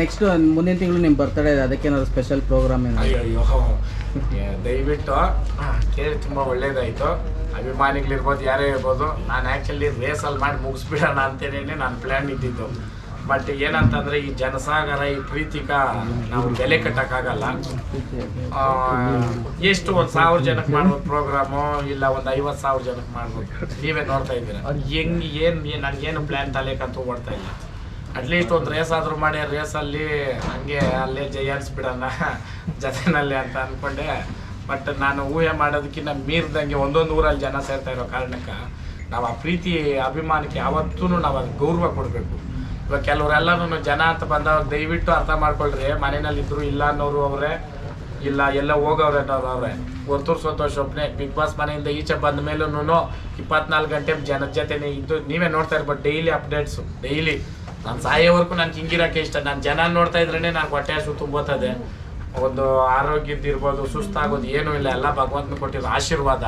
Next ಮುಂದಿನ ತಿಂಗಳು ನಿಮ್ಮ ಬರ್ತಡೇ ಇದೆ ಅದಕ್ಕೇನಾದ್ರು ಸ್ಪೆಷಲ್ ಪ್ರೋಗ್ರಾಮ್ ಏನು ಅಯ್ಯೋ ದಯವಿಟ್ಟು ಕೇಳಿ ತುಂಬ ಒಳ್ಳೇದಾಯಿತು. ಅಭಿಮಾನಿಗಳಿರ್ಬೋದು, ಯಾರೇ ಇರ್ಬೋದು, ನಾನು ಆ್ಯಕ್ಚುಲಿ ರೇಸಲ್ಲಿ ಮಾಡಿ ಮುಗಿಸ್ಬಿಡೋಣ ಅಂತೇಳಿ ನಾನು ಪ್ಲ್ಯಾನ್ ಇದ್ದಿದ್ದು. ಬಟ್ ಏನಂತಂದರೆ, ಈ ಜನಸಾಗರ, ಈ ಪ್ರೀತಿಕ, ನಾವು ಬೆಲೆ ಕಟ್ಟೋಕ್ಕಾಗಲ್ಲ. ಎಷ್ಟು ಒಂದು ಸಾವಿರ ಜನಕ್ಕೆ ಮಾಡ್ಬೋದು ಪ್ರೋಗ್ರಾಮು ಇಲ್ಲ ಒಂದು ಐವತ್ತು ಸಾವಿರ ಜನಕ್ಕೆ ಮಾಡ್ಬೋದು. ನೀವೇ ನೋಡ್ತಾ ಇದ್ದೀರಾ? ಹೆಂಗೆ, ಏನು ನನಗೇನು ಪ್ಲ್ಯಾನ್ ತಲೆಕಂತೂ ಓಡ್ತಾ ಇಲ್ಲ. ಅಟ್ಲೀಸ್ಟ್ ಒಂದು ರೇಸ್ ಆದರೂ ಮಾಡಿ ರೇಸಲ್ಲಿ ಹಂಗೆ ಅಲ್ಲೇ ಜಯಿಸ್ಬಿಡೋಣ ಜೊತೆನಲ್ಲಿ ಅಂತ ಅಂದ್ಕೊಂಡೆ ಬಟ್ ನಾನು ಊಹೆ ಮಾಡೋದಕ್ಕಿಂತ ಮೀರ್ದಂಗೆ ಒಂದೊಂದು ಊರಲ್ಲಿ ಜನ ಸೇರ್ತಾ ಇರೋ ಕಾರಣಕ್ಕೆ ನಾವು ಆ ಪ್ರೀತಿ, ಅಭಿಮಾನಕ್ಕೆ ಯಾವತ್ತೂ ನಾವು ಅದಕ್ಕೆ ಗೌರವ ಕೊಡಬೇಕು. ಇವಾಗ ಕೆಲವರೆಲ್ಲನೂ ಜನ ಅಂತ ಬಂದವ್ರು ದಯವಿಟ್ಟು ಅರ್ಥ ಮಾಡ್ಕೊಳ್ರಿ, ಮನೆಯಲ್ಲಿ ಇದ್ರು ಇಲ್ಲ ಅನ್ನೋರು ಅವರೇ, ಇಲ್ಲ ಎಲ್ಲ ಹೋಗವ್ರೆ ಅನ್ನೋರು ಅವರೇ. ಹೊರ್ತೂರು ಸಂತೋಷ್ ಒಬ್ಬನೇ ಬಿಗ್ ಬಾಸ್ ಮನೆಯಿಂದ ಈಚೆ ಬಂದ ಮೇಲೂ ಇಪ್ಪತ್ನಾಲ್ಕು ಗಂಟೆ ಜನ ಜೊತೆನೇ ಇದ್ದು ನೀವೇ ನೋಡ್ತಾ ಇರ್ಬೋದು ಡೈಲಿ ಅಪ್ಡೇಟ್ಸು ಡೈಲಿ ನಾನು ಸಾಯೋವರೆಗೂ ನಾನು ಹಿಂಗಿರೋಕ್ಕೆ ಇಷ್ಟ. ನಾನು ಜನ ನೋಡ್ತಾ ಇದ್ರೇ ನಾನು ಹೊಟ್ಟೆ ಹಸು ತುಂಬೋತದೆ ಒಂದು ಆರೋಗ್ಯದ್ದಿರ್ಬೋದು ಸುಸ್ತಾಗೋದು ಏನೂ ಇಲ್ಲ. ಎಲ್ಲ ಭಗವಂತನ ಕೊಟ್ಟಿರೋ ಆಶೀರ್ವಾದ.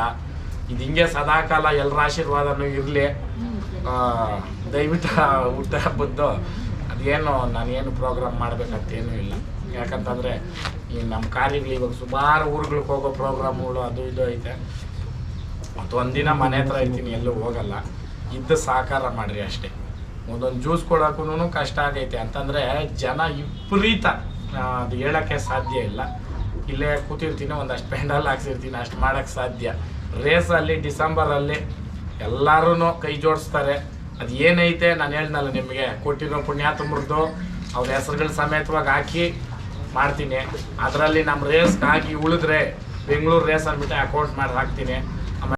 ಇದು ಹಿಂಗೆ ಸದಾಕಾಲ ಎಲ್ಲರ ಆಶೀರ್ವಾದನೂ ಇರಲಿ. ದಯವಿಟ್ಟು ಹುಟ್ಟ ಹಬ್ಬದ್ದು ಅದೇನು ನಾನೇನು ಪ್ರೋಗ್ರಾಮ್ ಮಾಡ್ಬೇಕಂತೇನೂ ಇಲ್ಲ. ಯಾಕಂತಂದರೆ ಈ ನಮ್ಮ ಕಾರ್ಯಗಳು ಇವಾಗ ಸುಮಾರು ಊರುಗಳಿಗೆ ಹೋಗೋ ಪ್ರೋಗ್ರಾಮ್ಗಳು ಅದು ಇದು ಐತೆ. ಮತ್ತು ಒಂದಿನ ಮನೆ ಹತ್ರ ಇರ್ತೀನಿ, ಎಲ್ಲೂ ಹೋಗಲ್ಲ. ಇದ್ದು ಸಹಕಾರ ಮಾಡಿರಿ ಅಷ್ಟೇ. ಒಂದೊಂದು ಜ್ಯೂಸ್ ಕೊಡೋಕ್ಕೂ ಕಷ್ಟ ಆಗೈತೆ. ಅಂತಂದರೆ ಜನ ವಿಪರೀತ. ಅದು ಹೇಳೋಕ್ಕೆ ಸಾಧ್ಯ ಇಲ್ಲ. ಇಲ್ಲೇ ಕೂತಿರ್ತೀನಿ, ಒಂದಷ್ಟು ಪೆಂಡಲ್ ಹಾಕ್ಸಿರ್ತೀನಿ, ಅಷ್ಟು ಮಾಡೋಕ್ಕೆ ಸಾಧ್ಯ. ರೇಸಲ್ಲಿ ಡಿಸೆಂಬರಲ್ಲಿ ಎಲ್ಲರೂ ಕೈ ಜೋಡಿಸ್ತಾರೆ. ಅದು ಏನೈತೆ ನಾನು ಹೇಳ್ದಲ್ಲ ನಿಮಗೆ, ಕೊಟ್ಟಿರೋ ಪುಣ್ಯಾತ್ಮರದ್ದು ಅವ್ರ ಹೆಸರುಗಳ ಸಮೇತವಾಗಿ ಹಾಕಿ ಮಾಡ್ತೀನಿ. ಅದರಲ್ಲಿ ನಮ್ಮ ರೇಸ್ಗೆ ಹಾಕಿ ಉಳಿದ್ರೆ ಬೆಂಗಳೂರು ರೇಸ್ ಅಂದ್ಬಿಟ್ಟು ಅಕೌಂಟ್ ಮಾಡಿ ಹಾಕ್ತೀನಿ.